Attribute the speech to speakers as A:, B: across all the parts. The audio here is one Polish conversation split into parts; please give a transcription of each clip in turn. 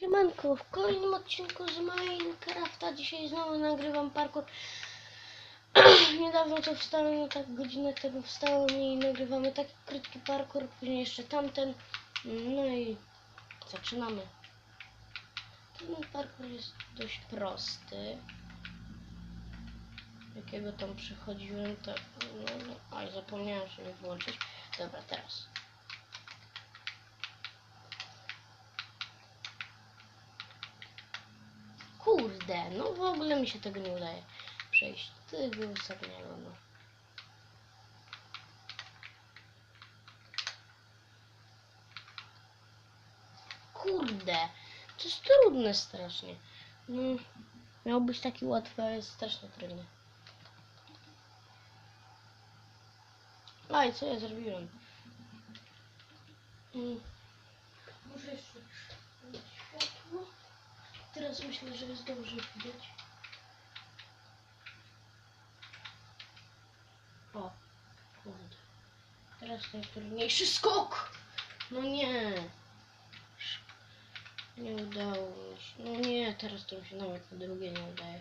A: Siemanko, w kolejnym odcinku z Minecrafta dzisiaj znowu nagrywam parkour. Niedawno to wstałem, no tak godzinę temu wstałem i nagrywamy taki krótki parkour, później jeszcze tamten. No i zaczynamy. Ten parkour jest dość prosty. Jakiego tam przechodziłem, to... No, no, aj, zapomniałem sobie włączyć. Dobra, teraz. Kurde, no w ogóle mi się tego nie udaje przejść. Tego ostatniego, no. Kurde, to jest trudne strasznie. No, miał być taki łatwy, ale jest strasznie trudny. Aj, co ja zrobiłem? Mm. Muszę jeszcze przyjąć światło. Teraz myślę, że jest dobrze widać. O, kurde. Teraz ten trudniejszy skok. No nie. Nie udało mi się. No nie, teraz to mi się nawet po drugie nie udaje.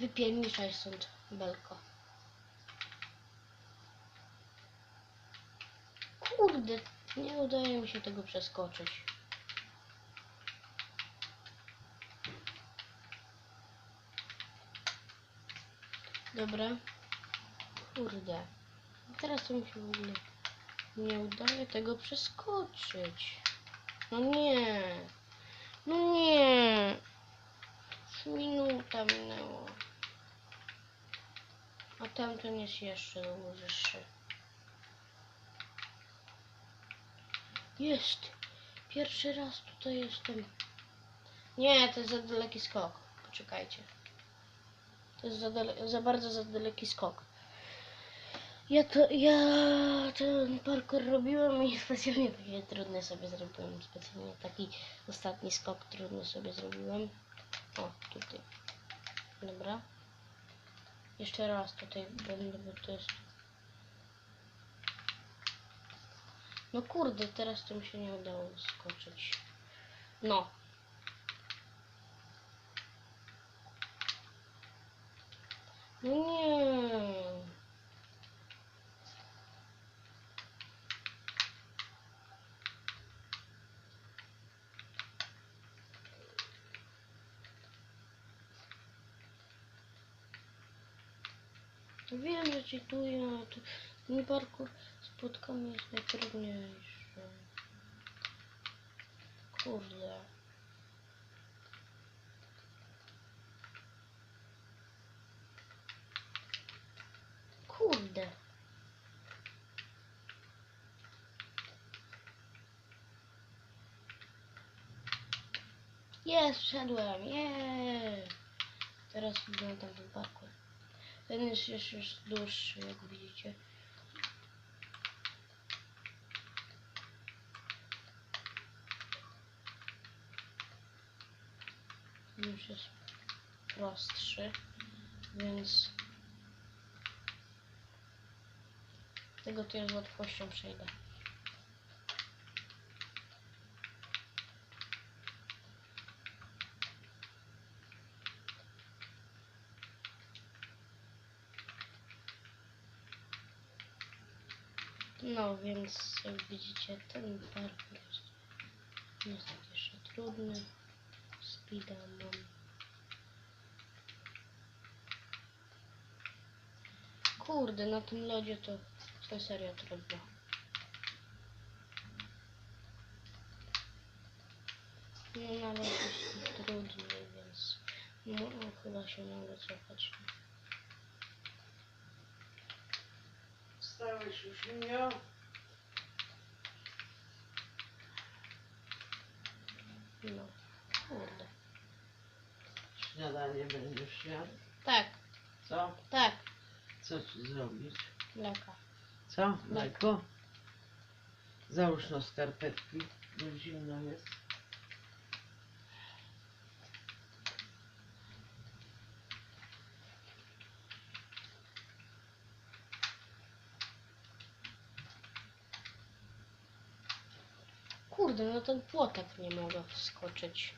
A: Wypierniczaj stąd, belko. Kurde, nie udaje mi się tego przeskoczyć. Dobra. Kurde. Teraz to mi się w ogóle nie udaje tego przeskoczyć. No nie. No nie. Minuta minęła. A tamten jest jeszcze dłuższy. Jest. Pierwszy raz tutaj jestem. Nie, to jest za daleki skok. Poczekajcie. To jest za, za bardzo za daleki skok. Ja to, ja ten parkour robiłem i specjalnie taki trudny sobie zrobiłem. Specjalnie taki ostatni skok trudny sobie zrobiłem. O, tutaj. Dobra. Jeszcze raz tutaj będę, bo to jest No kurde, teraz to mi się nie udało skoczyć. No. No nie. Wiem, że czytuję, ale to ten parkour spotkamy jest najtrudniejszy. Kurde. Kurde. Jest, wszedłem, jest. Teraz tam ten parkour. Ten jest już dłuższy, jak widzicie. Jest prostszy, więc tego to ja z łatwością przejdę. No więc jak widzicie ten parkour jest, jest jeszcze trudny. Speeda mam. Kurde, na tym lodzie to, to serio trudno. No na lodzie jest trudniej, więc no, no, chyba się mogę cofać.
B: Wstałeś już, Minio?
A: No, kurde.
B: Śniadanie będziesz jadł?
A: Tak,
B: Co?
A: tak,
B: Co ci zrobić?
A: mleka.
B: Co? Mleko? Załóż no skarpetki, bo zimno jest.
A: kurde, no ten płotek nie mogę wskoczyć.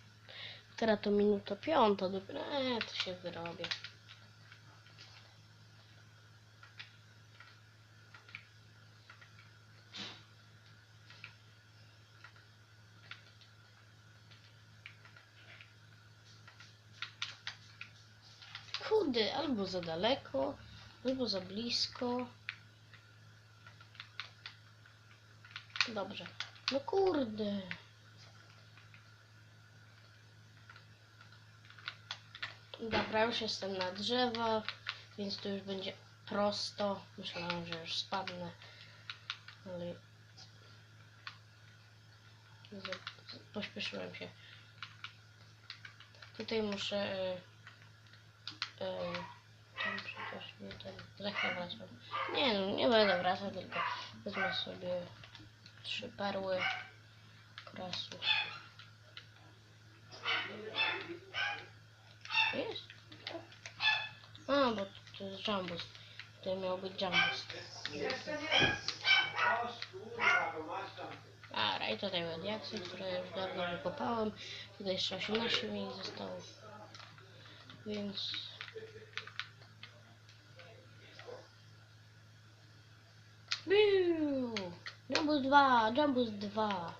A: Teraz to minuta piąta, dopiero, eee, to się wyrobię. Kurde, albo za daleko, albo za blisko. Dobrze. No kurde. Dobra, już jestem na drzewach, więc to już będzie prosto. Myślałem, że już spadnę, ale pośpieszyłem się. Tutaj muszę e, tam przecież nie ten, wracam. Nie no, nie będę wracał, tylko wezmę sobie trzy perły krasu. Jest? A, bo to jest jambus. To miał być jambus. Dobra, i tutaj diaksy, które już dawno wykopałem. Tutaj jeszcze 18 mi zostało. Więc... Biu! Jambus 2, Jambus 2.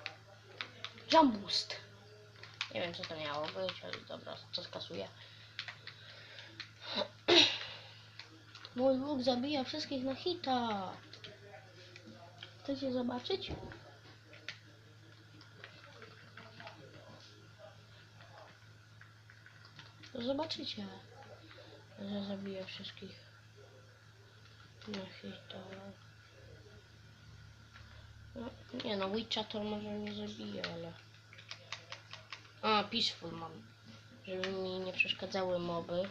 A: Jambust. Nie wiem co to miało być, ale dobra, to skasuję. Mój łuk zabija wszystkich na hita. Chcecie zobaczyć? To zobaczycie, że zabija wszystkich na hita. No, nie no, Witcha to może nie zabije, ale... A, Peaceful mam. Żeby mi nie przeszkadzały moby.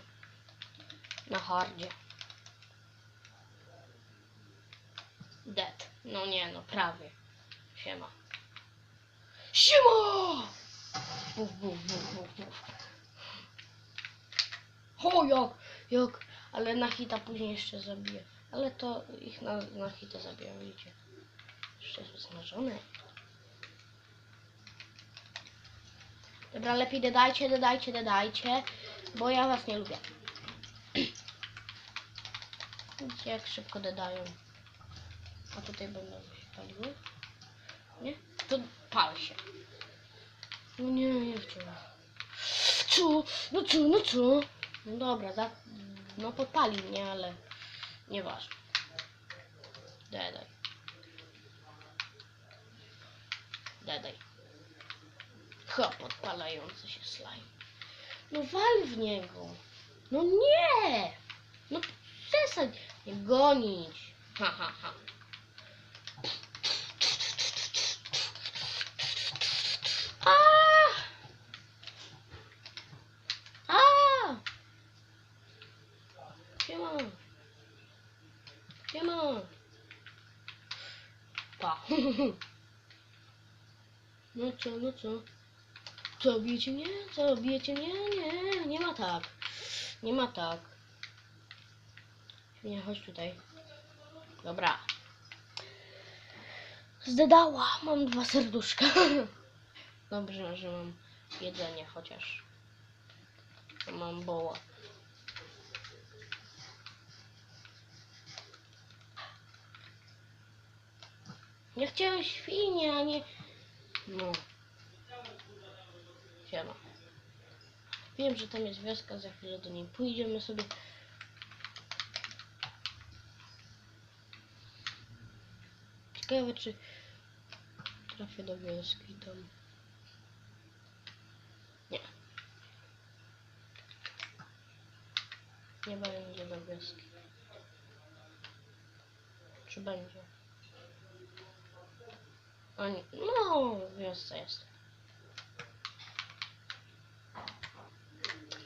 A: Na hardzie. Dead. No nie no, prawie. Siema. Siema! Buf, buf, buf, buf, buf. O, jak, jak. Ale na hita później jeszcze zabiję. Ale to ich na, na hita zabiję, widzicie. Jeszcze smażone. Dobra, lepiej dodajcie, dodajcie, dodajcie, bo ja was nie lubię. Widzicie, jak szybko dodają. A tutaj będą się paliły? Nie? To pal się. No nie, nie chciałem. Co? No co, no co? No dobra, za... no podpalił mnie, ale nieważne. Dodaj. Dodaj. Ha, podpalający się slime. No wal w niego. No nie! No przestań mnie gonić. Ha, ha, ha. A! A! Siema. Siema. Pa. No co, no co? Co, bijecie mnie? Co, bijecie mnie? Nie, nie ma tak. Nie ma tak. Nie, chodź tutaj. Dobra. Zdedała, mam dwa serduszka. Dobrze, że mam jedzenie chociaż. Mam boła. Ja chciałem świnie, a nie... No. Siema. Wiem, że tam jest wioska, za chwilę do niej pójdziemy sobie. Ciekawe, czy trafię do wioski tam. Nie. Nie będzie do wioski. Czy będzie? A nie. No, w wiosce jest.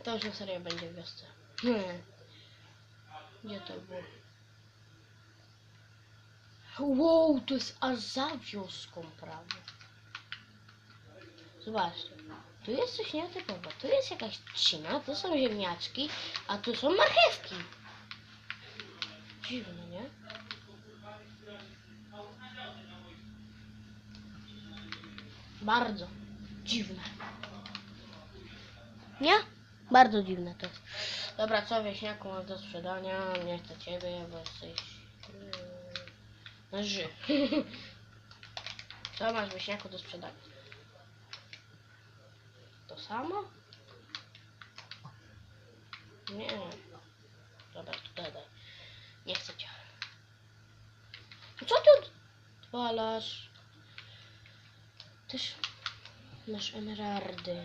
A: To już na serio będzie wiosce. Hmm. Gdzie to było? Wow, to jest aż za wioską prawie. Zobaczcie. Tu jest coś nietypowe. Tu jest jakaś trzcina, tu są ziemniaczki, a tu są marchewki. Dziwne, nie? Bardzo dziwne. Nie? Bardzo dziwne to jest. Dobra, co wieśniaku masz do sprzedania? Nie chcę ciebie, bo jesteś... Yy, ży. co masz wieśniaku do sprzedania? To samo? Nie. Dobra, to daj. Nie chcę cię. Co ty odwalasz? Też masz emeraldy.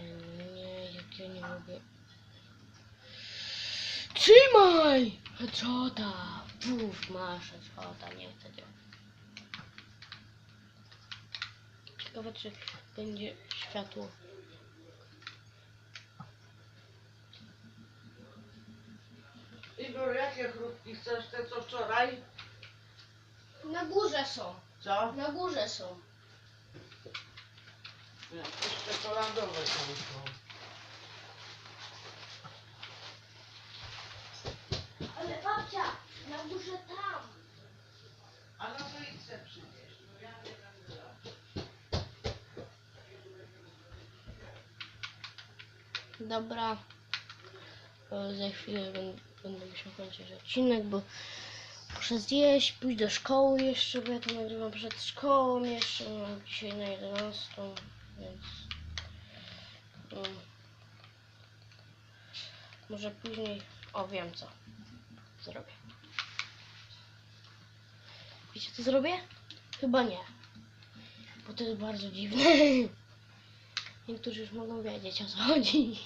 A: Nie, jak ja nie lubię. Trzymaj! Headshota! Puf, masz headshota, nie chcę cię. Ciekawe, czy będzie światło.
B: Igor, jakie chrupki chcesz? Te co wczoraj?
A: Na górze są.
B: Co?
A: Na górze są.
B: Tam są.
A: Ale babcia, na górze tam.
B: A no to idź se przynieść. No ja nie będę.
A: Dobra. E, Za chwilę będę, będę musiał kończyć odcinek, bo muszę zjeść, pójść do szkoły jeszcze, bo ja to nagrywam przed szkołą jeszcze, mam dzisiaj na 11, więc... mm, może później... O, wiem co zrobię. Wiecie co zrobię? Chyba nie. Bo to jest bardzo dziwne. Niektórzy już mogą wiedzieć o co chodzi.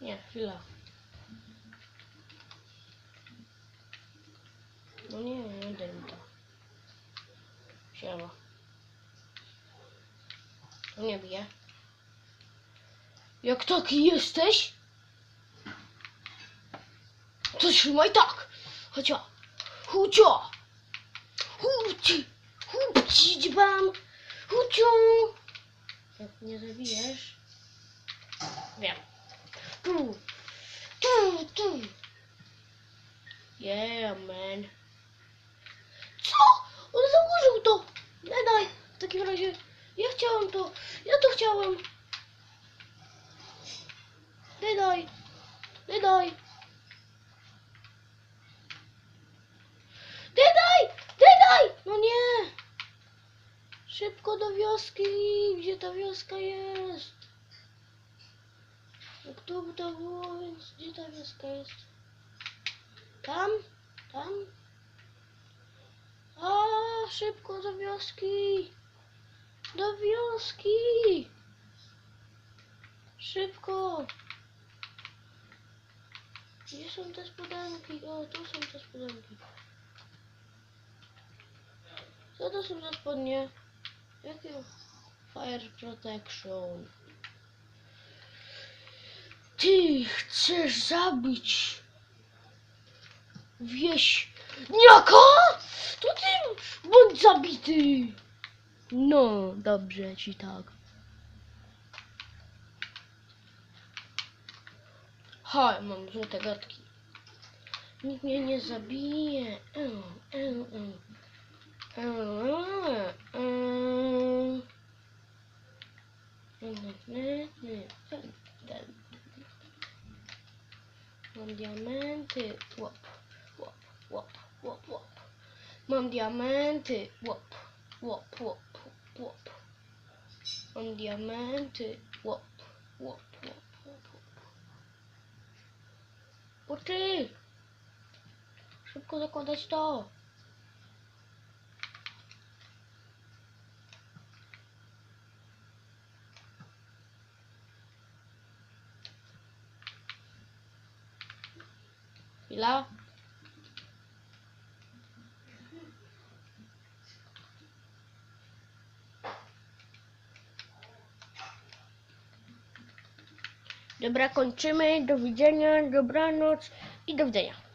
A: Nie, chwila. No nie, nie to. Siema. Nie bije. Jak taki jesteś? To trzymaj tak. Chocia. Chucio. Chuci. Chuci dbam. Chucio. Jak nie zabijesz. Wiem. Tu. Tu, tu. Yeah, man. Co? On założył to. Nie daj. W takim razie. Ja chciałem to. Ja to chciałem. Nie daj. Nie daj. Nie daj! Nie daj! No nie! Szybko do wioski! Gdzie ta wioska jest? Jak to by to było, więc gdzie ta wioska jest? Tam? Tam? A, szybko do wioski! Do wioski! Szybko! Gdzie są te spodenki? O, tu są te spodenki. Co to są za spodnie? Jakie? Fire protection. Ty chcesz zabić wieśniaka? To ty bądź zabity. No, dobrze ci tak. Ha, mam złote gadki. Nikt mnie nie zabije. Mam diamenty. Łop, łop, łop, łop, łop. Mam diamenty. Łop, łop, łop. Mam diamenty. Łop, łop, łop, łop, łop. O ty! Szybko zakładać to. Chwila. Dobra, kończymy. Do widzenia, dobranoc i do widzenia.